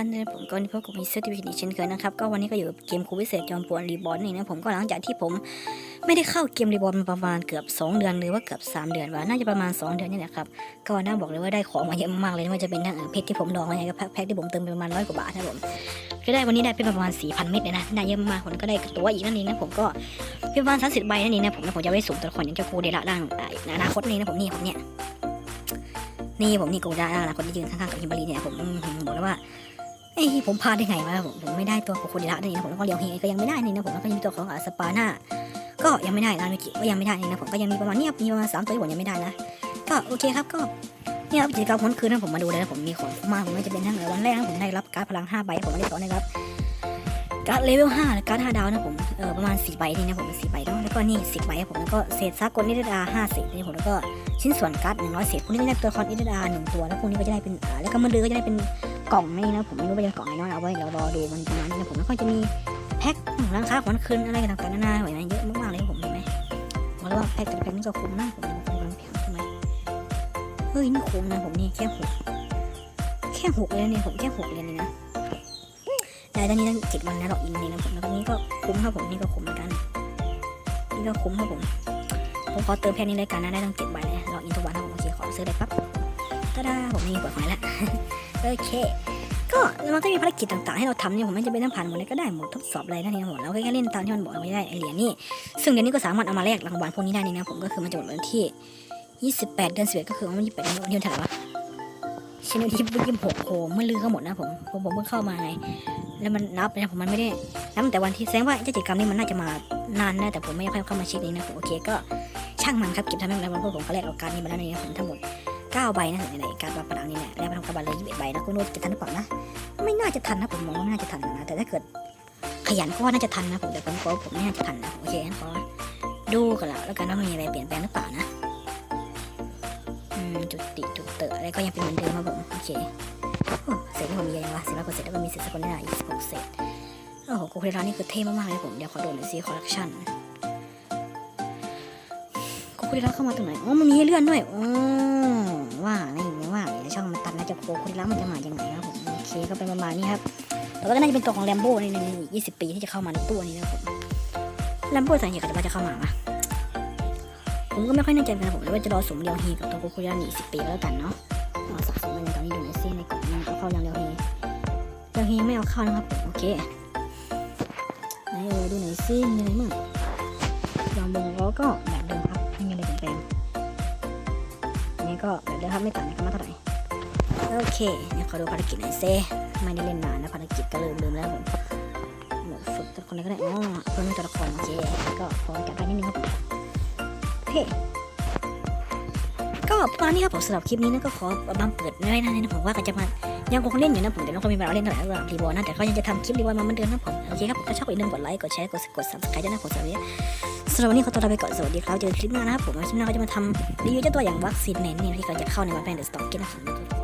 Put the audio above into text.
ท่านผมก็นี่พบกับมิสเตอร์ทีวีอีกเช่นเคยนะครับ ก็วันนี้ก็อยู่กับเกมคูพิเศษจอมปวนรีบอลนี่นะผมก็หลังจากที่ผมไม่ได้เข้าเกมรีบอลมาประมาณเกือบ 2 เดือนหรือว่าเกือบ 3 เดือนว่าน่าจะประมาณ 2 เดือนนี่แหละครับ ก็น่าบอกเลยว่าได้ของมาเยอะมากเลยไม่ว่าจะเป็นทั้งเออเพชรที่ผมดองไว้ไงกับแพ็คที่ผมเติมไปประมาณร้อยกว่าบาทนะผมก็ได้วันนี้ได้เป็นประมาณ4,000เม็ดเลยนะได้เยอะมากผมก็ได้ตัวอีกนั่นเองนะผมก็เป็นประมาณ30ใบนั่นเองนะผมแล้วผมจะไว้สุ่มตัวละครอย่างเจ้าคูเดละร่างอ่าในอนาคตนี่นะผมนี่ผมเนี่ยนี่ผมนี่โกด้แล้วนะคนที่ยืนข้างๆกับฮิมบารีเนี่ยผมบอกแล้วว่า เอ้ยผมพลาดได้ไงวะผมผมไม่ได้ตัวโคโคดิระนี่นะผมแล้วก็เลียวเฮก็ยังไม่ได้นี่นะผมแล้วก็ยังมีตัวของสปาน่าก็ยังไม่ได้ลาเมกิก็ยังไม่ได้นี่นะผมก็ยังมีประมาณเนี้ยมีประมาณสามตัวที่ผมยังไม่ได้นะก็โอเคครับก็เนี่ยครับกิจกรรมพ้นคืนนะผมมาดูเลยนะผมมีของมากผมไม่จะเป็นทั้งวันแรกนะผมได้รับการ์ดพลัง5ใบผมไม่ได้สองนะครับการ์ดเลเวล5และการ์ด5ดาวนะผมเออประมาณ4ใบนี่นะผม4ใบเนาะแล้วก็นี่10ใบผมแล้วก็เศษซากกลนิดา5เศษนี่ผมแล้วก็ชิ้นส่วนการ์ดหนึ่งร้อยเศษพวกนี้ก็ได้ตัวละคอนอิดาหนึ่งตัวแล้วพวกนี้ก็จะได้เป็นอ่าแล้วก็มันเดือก็จะได้เป็น กล่องนี่นะผมไม่รู้ว่าจะกล่องไหนเนาะเอาไว้เรารอดูมันประมาณนี้นะผมแล้วก็จะมีแพ็คร้านค้าของคืนอะไรต่างๆนานาหน่อยนะเยอะมากๆเลยผมเห็นไหมบอกเลยว่าแพ็คแต่ละแพ็คนี่ก็คุ้มมากผมเป็นคนแพงใช่ไมเฮ้ยนี่คุ้มนะผมนี่แค่หกแค่หกเลยเนี่ยผมแค่หกเลยนะแต่ตอนนี้ตั้งเจ็ดวันนะหรอกอินนี่นะผมแล้วก็นี้ก็คุ้มครับผมนี่ก็คุ้มเหมือนกันนี่ก็คุ้มครับผมผมขอเติมแพ็คนี้เลยกันนะได้ตั้งเจ็ดใบเลยลองอินทุกวันนะผมโอเคขอซื้อเลยปั๊บตาดาผมมีเปิดไฟแล้ว โอเค ก็มันก็มีภารกิจต่างๆ ให้เราทำเนี่ยผมไม่จำเป็นต้องผ่านหมดเลยก็ได้หมดทดสอบอะไรนั่นเองหมดแล้วก็แค่เล่นตามที่มันบอกเอาไว้ได้ไอเหรียญนี่ซึ่งเหรียญนี้ก็สามารถเอามาแลกรางวัลพวกนี้ได้นี่นะผมก็คือมันจะหมดวันที่ 28 เดือน11ก็คือวันที่28เดือนวันที่เท่าไหร่วะชิ้นที่ยี่สิบหกโหเมื่อลือก็หมดนะผมผมผมเพิ่งเข้ามาไงแล้วมันนับนะผมมันไม่ได้นับแต่วันที่แสดงว่ากิจกรรมนี้มันน่าจะมานานนะแต่ผมไม่ได้เข้ามาเช็คเองนะผมโอเคก็ช่างมันครับเก็บทำให้มันแล้วมันพวกผมก็แลกเอาการนี้มาแล้วนี่ผมทั้งหมด 9ใบนะในการวางประดังนี่แหละแล้วมาทำกระบาลเลย21ใบนะคุณโน้ตจะทันหรือเปล่านะ ไม่น่าจะทันนะผมมองว่าไม่น่าจะทันนะแต่ถ้าเกิดขยันก็ว่าน่าจะทันนะผมแต่ผมก็ผมไม่น่าจะทันนะโอเคงั้นขอดูกันแล้วแล้วกันว่ามีอะไรเปลี่ยนแปลงหรือเปล่านะอืมจุดติจุดเตอะอะไรก็ยังเป็นเหมือนเดิมครับผมโอเคโอ้เศษที่ผมมียอะยังวะสิบร้อยกว่าเศษแล้วก็มีเศษสกุลได้อีกสิบหกเศษโอ้โหโคเรานนี่คือเท่มากๆเลยผมเดี๋ยวขอโดูหน่อยซิคอลเลคชั่น คุริระเข้ามาตรงไหนอ๋อมันมีให้เลื่อนด้วยอ๋อว่าอะไรอย่างเงี้ยว่าเดี๋ยวช่องมันตัดนะจะโคคุริระมันจะมาอย่างไงครับผมโอเคก็เป็นประมาณนี้ครับแต่ว่าก็น่าจะเป็นตัวของแลมโบ้ในในยี่สิบปีที่จะเข้ามาในตู้นี้นะครับผมแลมโบ้สังเกตกันว่าจะเข้ามาปะผมก็ไม่ค่อยแน่ใจนกันผมเลยว่าจะรอสมเรียวฮีกับตัวโคคุริระอีกสิบปีแล้วกันเนาะเอาสะสมมันในตอนนี้ดูในซีในกล่องมันเอาเข้าเรียวเรียวฮีเรียวฮีไม่เอาเข้านะครับผมโอเคไหนเออดูหนซิมีอะไรมั่งลองดูแล้วก็แบบเดิมครับ ให้มีอะไรเปลี่ยนแปลงอันนี้ก็แบบเดิมครับไม่ต่างกันมากเท่าไหร่โอเคเนี่ยขอดูภารกิจหน่อยเซไม่ได้เล่นนานนะภารกิจก็ลืมลืมแล้วผมหมดฝึกตัวครอะไรก็ได้อ๋อเพิ่มตัวละครโอเคก็ขอจับไปนิดนึงครับผมโอเค ก็ประมาณนี้ครับผมสำหรับคลิปนี้นะก็ขอบัมเปิดไม่ได้นะนะผมว่าก็จะมายังคงเล่นอยู่นะผมแต่ไม่ค่อยมีเวลาเล่นเท่าไหร่เรื่องรีบอลนะแต่ก็ยังจะทำคลิปรีบอลมาเหมือนเดิมนะผมโอเคครับถ้าชอบก็อย่าลืมกดไลค์กดแชร์กดกดซับสไครต์ด้วยนะผมสวับนี้สำหรับวันนี้ขอตัวลาไปก่อนสวัสดีครับเจอคลิปหน้านะครับผมคลิปหน้าก็จะมาทำรีวิวเจ้าตัวอย่างวัคซีนเน้นนี่ที่กำลังจะเข้าในวันแพนเดอร์สต็อกเก็ตนะผม